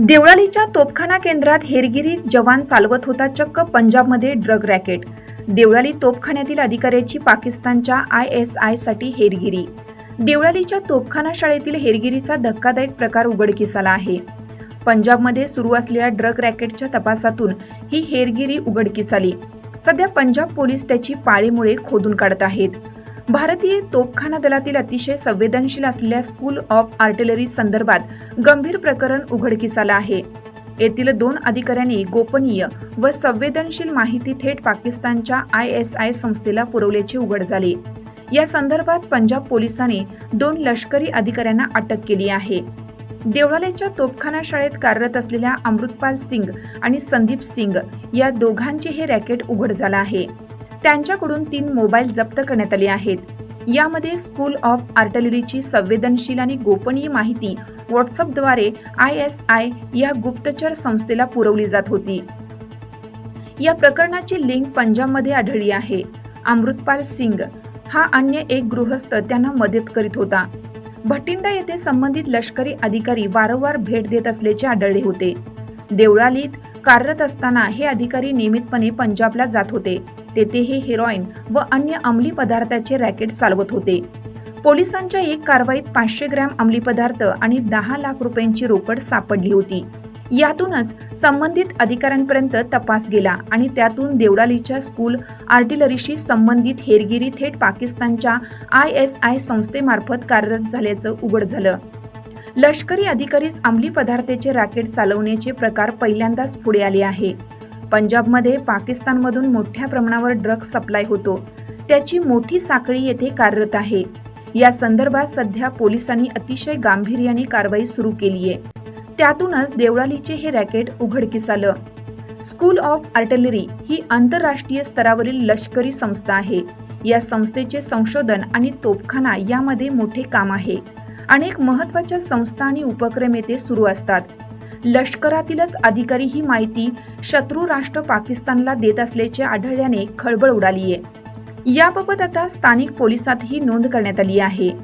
देवळालीच्या तोपखाना केंद्रात हेरगिरी जवान चालवत होता चक्क पंजाबमध्ये ड्रग रॅकेट. देवळाली तोपखान्यातील अधिकाऱ्याची पाकिस्तानच्या आय एस आयसाठी हेरगिरी. देवळालीच्या तोपखाना शाळेतील हेरगिरीचा धक्कादायक प्रकार उघडकीस आला आहे. पंजाबमध्ये सुरू असलेल्या ड्रग रॅकेटच्या तपासातून ही हेरगिरी उघडकीस आली. सध्या पंजाब पोलीस त्याची पाळीमुळे खोदून काढत आहेत. भारतीय तोपखाना दलातील अतिशय संवेदनशील असलेल्या स्कूल ऑफ आर्टिलरी संदर्भात गंभीर प्रकरण उघडकीस आलं आहे. येथील दोन अधिकाऱ्यांनी गोपनीय व संवेदनशील माहिती थेट पाकिस्तानच्या आय एस आय संस्थेला पुरवल्याचे उघड झाले. या संदर्भात पंजाब पोलिसांनी दोन लष्करी अधिकाऱ्यांना अटक केली आहे. देवळाल्याच्या तोपखाना शाळेत कार्यरत असलेल्या अमृतपाल सिंग आणि संदीप सिंग या दोघांचे हे रॅकेट उघड झालं आहे. त्यांच्याकडून तीन मोबाईल जप्त करण्यात आले आहेत. यामध्ये स्कूल ऑफ आर्टलरीची संवेदनशील आणि गोपनीय माहिती व्हॉट्सअपद्वारे आय एस आय या गुप्तचर संस्थेला पुरवली जात होती. या प्रकरणाची लिंक पंजाबमध्ये आढळली आहे. अमृतपाल सिंग हा अन्य एक गृहस्थ त्यांना मदत करीत होता. भटिंडा येथे संबंधित लष्करी अधिकारी वारंवार भेट देत असल्याचे आढळले होते. देवळालीत कार्यरत असताना हे अधिकारी नियमितपणे पंजाबला जात होते. तेथे हे हेरॉईन व अन्य अंमली पदार्थाचे रॅकेट चालवत होते. पोलिसांच्या एक कारवाईत पाचशे ग्रॅम अंमली पदार्थ आणि दहा लाख रुपयांची रोकड सापडली होती. यातूनच संबंधित अधिकाऱ्यांपर्यंत तपास गेला आणि त्यातून देवडालीच्या स्कूल आर्टिलरीशी संबंधित हेरगिरी थेट पाकिस्तानच्या आय एस आय संस्थेमार्फत कार्यरत झाल्याचं उघड झालं. लष्करी अधिकारीच अंमली पदार्थाचे रॅकेट चालवण्याचे प्रकार पहिल्यांदाच पुढे आले आहे. पंजाबमध्ये पाकिस्तानमधून मोठ्या प्रमाणावर ड्रग्ज सप्लाय होतो. त्याची मोठी साखळी येथे कार्यरत आहे. या संदर्भात सध्या पोलिसांनी अतिशय गांभीर्याने कारवाई सुरू केली आहे. त्यातूनच देवळालीचे हे रॅकेट उघडकीस आलं. स्कूल ऑफ आर्टिलरी ही आंतरराष्ट्रीय स्तरावरील लष्करी संस्था आहे. या संस्थेचे संशोधन आणि तोपखाना यामध्ये मोठे काम आहे. अनेक महत्त्वाच्या संस्था आणि उपक्रम येथे सुरू असतात. लष्करातीलच अधिकारी ही माहिती शत्रू राष्ट्र पाकिस्तानला देत असल्याचे आढळल्याने खळबळ उडाली आहे याबाबत आता स्थानिक पोलिसातही नोंद करण्यात आली आहे.